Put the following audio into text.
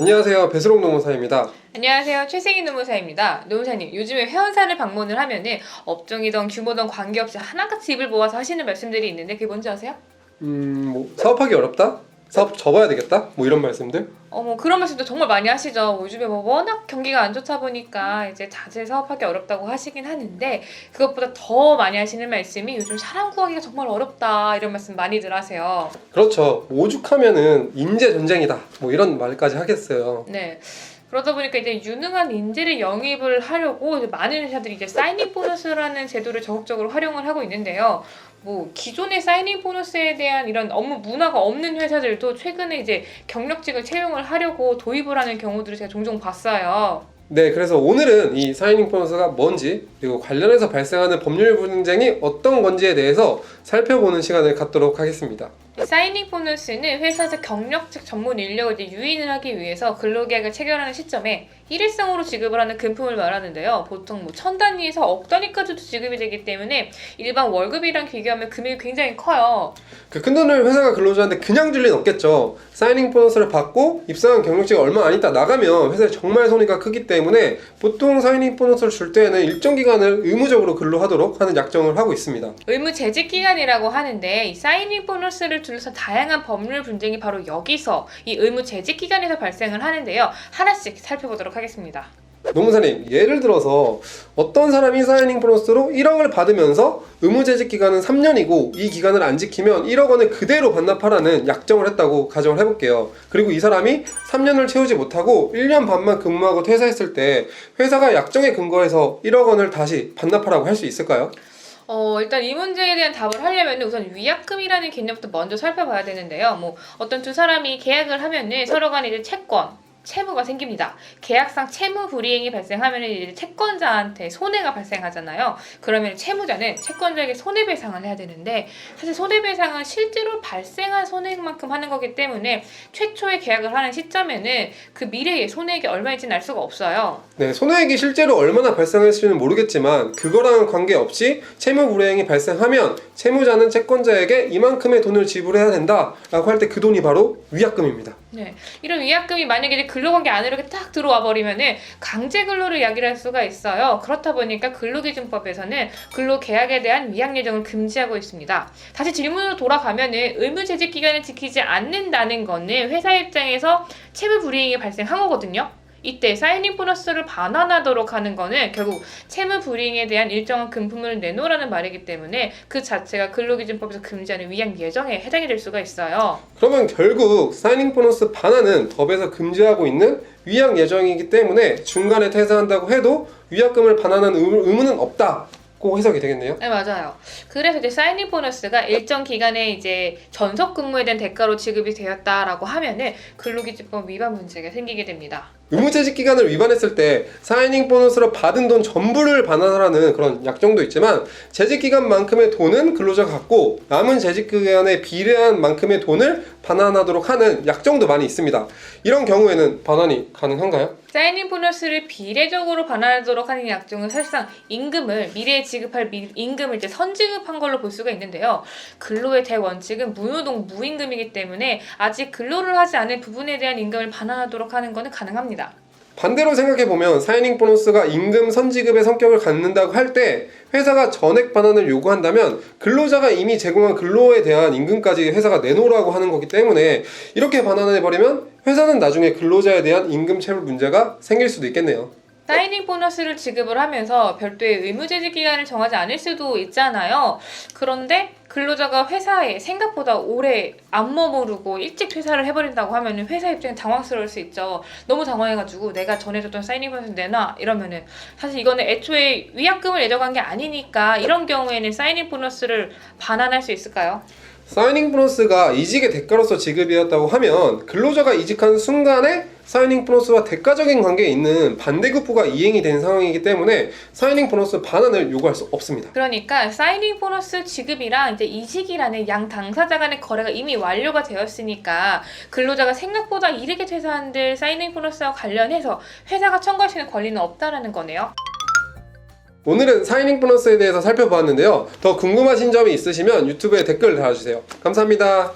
안녕하세요. 배수록 노무사입니다. 안녕하세요. 최승희 노무사입니다. 노무사님, 요즘에 회원사를 방문을 하면은 업종이든 규모든 관계없이 하나같이 입을 모아서 하시는 말씀들이 있는데 그게 뭔지 아세요? 음, 뭐 사업하기 어렵다? 사업 접어야 되겠다? 뭐 이런 말씀들? 어머 그런 말씀도 정말 많이 하시죠. 요즘에 뭐 워낙 경기가 안 좋다 보니까 이제 자재 사업하기 어렵다고 하시긴 하는데 그것보다 더 많이 하시는 말씀이 요즘 사람 구하기가 정말 어렵다 이런 말씀 많이들 하세요. 그렇죠. 오죽하면은 인재 전쟁이다. 뭐 이런 말까지 하겠어요. 네. 그러다 보니까 이제 유능한 인재를 영입을 하려고 이제 많은 회사들이 이제 사이닝 보너스라는 제도를 적극적으로 활용을 하고 있는데요. 뭐 기존의 사이닝 보너스에 대한 이런 업무 문화가 없는 회사들도 최근에 이제 경력직을 채용을 하려고 도입을 하는 경우들을 제가 종종 봤어요. 네, 그래서 오늘은 이 사이닝 보너스가 뭔지 그리고 관련해서 발생하는 법률 분쟁이 어떤 건지에 대해서 살펴보는 시간을 갖도록 하겠습니다. 사이닝 보너스는 회사에서 경력직 전문 인력을 유인을 하기 위해서 근로계약을 체결하는 시점에 일회성으로 지급을 하는 금품을 말하는데요. 보통 뭐 천 단위에서 억 단위까지도 지급이 되기 때문에 일반 월급이랑 비교하면 금액이 굉장히 커요. 그 큰 돈을 회사가 근로자한테 그냥 줄 리는 없겠죠. 사이닝 보너스를 받고 입사한 경력치가 얼마 안 있다 나가면 회사에 정말 손해가 크기 때문에 보통 사이닝 보너스를 줄 때에는 일정 기간을 의무적으로 근로하도록 하는 약정을 하고 있습니다. 의무 재직 기간이라고 하는데 이 사이닝 보너스를 둘러싼 다양한 법률 분쟁이 바로 여기서 이 의무 재직 기간에서 발생을 하는데요. 하나씩 살펴보도록 하겠습니다. 노무사님 예를 들어서 어떤 사람이 사이닝 보너스로 1억을 받으면서 의무재직 기간은 3년이고 이 기간을 안 지키면 1억 원을 그대로 반납하라는 약정을 했다고 가정을 해볼게요 그리고 이 사람이 3년을 채우지 못하고 1년 반만 근무하고 퇴사했을 때 회사가 약정에 근거해서 1억 원을 다시 반납하라고 할 수 있을까요? 어, 일단 이 문제에 대한 답을 하려면 우선 위약금이라는 개념부터 먼저 살펴봐야 되는데요. 뭐 어떤 두 사람이 계약을 하면은 서로 간에 이제 채권 채무가 생깁니다. 계약상 채무 불이행이 발생하면 이제 채권자한테 손해가 발생하잖아요. 그러면 채무자는 채권자에게 손해배상을 해야 되는데 사실 손해배상은 실제로 발생한 손해만큼 하는 거기 때문에 최초에 계약을 하는 시점에는 그 미래의 손해액이 얼마인지는 알 수가 없어요. 네, 손해액이 실제로 얼마나 발생할지는 모르겠지만 그거랑은 관계없이 채무 불이행이 발생하면 채무자는 채권자에게 이만큼의 돈을 지불해야 된다라고 할 때 그 돈이 바로 위약금입니다. 네, 이런 위약금이 만약에 근로관계 안으로 이렇게 딱 들어와 버리면은 강제 근로를 야기를 할 수가 있어요. 그렇다 보니까 근로기준법에서는 근로계약에 대한 위약 예정을 금지하고 있습니다. 다시 질문으로 돌아가면은 의무재직 기간을 지키지 않는다는 거는 회사 입장에서 채무 불이행이 발생한 거거든요. 이때 사이닝 보너스를 반환하도록 하는 거는 결국 채무 불이행에 대한 일정한 금품을 내놓으라는 말이기 때문에 그 자체가 근로기준법에서 금지하는 위약 예정에 해당이 될 수가 있어요. 그러면 결국 사이닝 보너스 반환은 법에서 금지하고 있는 위약 예정이기 때문에 중간에 퇴사한다고 해도 위약금을 반환하는 의무- 의무는 없다고 해석이 되겠네요. 네 맞아요. 그래서 이제 사이닝 보너스가 일정 기간에 이제 전속 근무에 대한 대가로 지급이 되었다라고 하면은 근로기준법 위반 문제가 생기게 됩니다. 의무재직 기간을 위반했을 때 사이닝 보너스로 받은 돈 전부를 반환하라는 그런 약정도 있지만 재직 기간만큼의 돈은 근로자가 갖고 남은 재직 기간에 비례한 만큼의 돈을 반환하도록 하는 약정도 많이 있습니다. 이런 경우에는 반환이 가능한가요? 사이닝 보너스를 비례적으로 반환하도록 하는 약정은 사실상 임금을 미래에 지급할 미- 임금을 이제 선지급한 걸로 볼 수가 있는데요. 근로의 대원칙은 무노동 무임금이기 때문에 아직 근로를 하지 않은 부분에 대한 임금을 반환하도록 하는 것은 가능합니다. 반대로 생각해 보면 사이닝 보너스가 임금 선지급의 성격을 갖는다고 할 때 회사가 전액 반환을 요구한다면 근로자가 이미 제공한 근로에 대한 임금까지 회사가 내놓으라고 하는 거기 때문에 이렇게 반환해 버리면 회사는 나중에 근로자에 대한 임금 체불 문제가 생길 수도 있겠네요. 사이닝 보너스를 지급을 하면서 별도의 의무재직 기간을 정하지 않을 수도 있잖아요. 그런데 근로자가 회사에 생각보다 오래 안 머무르고 일찍 퇴사를 해버린다고 하면은 회사 입장에 당황스러울 수 있죠. 너무 당황해가지고 내가 전에 줬던 사이닝 보너스 내놔 이러면은 사실 이거는 애초에 위약금을 예정한 게 아니니까 이런 경우에는 사이닝 보너스를 반환할 수 있을까요? 사이닝 보너스가 이직의 대가로서 지급이었다고 하면 근로자가 이직한 순간에 사이닝 보너스와 대가적인 관계에 있는 반대급부가 이행이 된 상황이기 때문에 사이닝 보너스 반환을 요구할 수 없습니다. 그러니까 사이닝 보너스 지급이랑 이제 이직이라는 양 당사자 간의 거래가 이미 완료가 되었으니까 근로자가 생각보다 이르게 퇴사한들 사이닝 보너스와 관련해서 회사가 청구할 수 있는 권리는 없다라는 거네요. 오늘은 사이닝 보너스에 대해서 살펴보았는데요. 더 궁금하신 점이 있으시면 유튜브에 댓글 달아주세요. 감사합니다.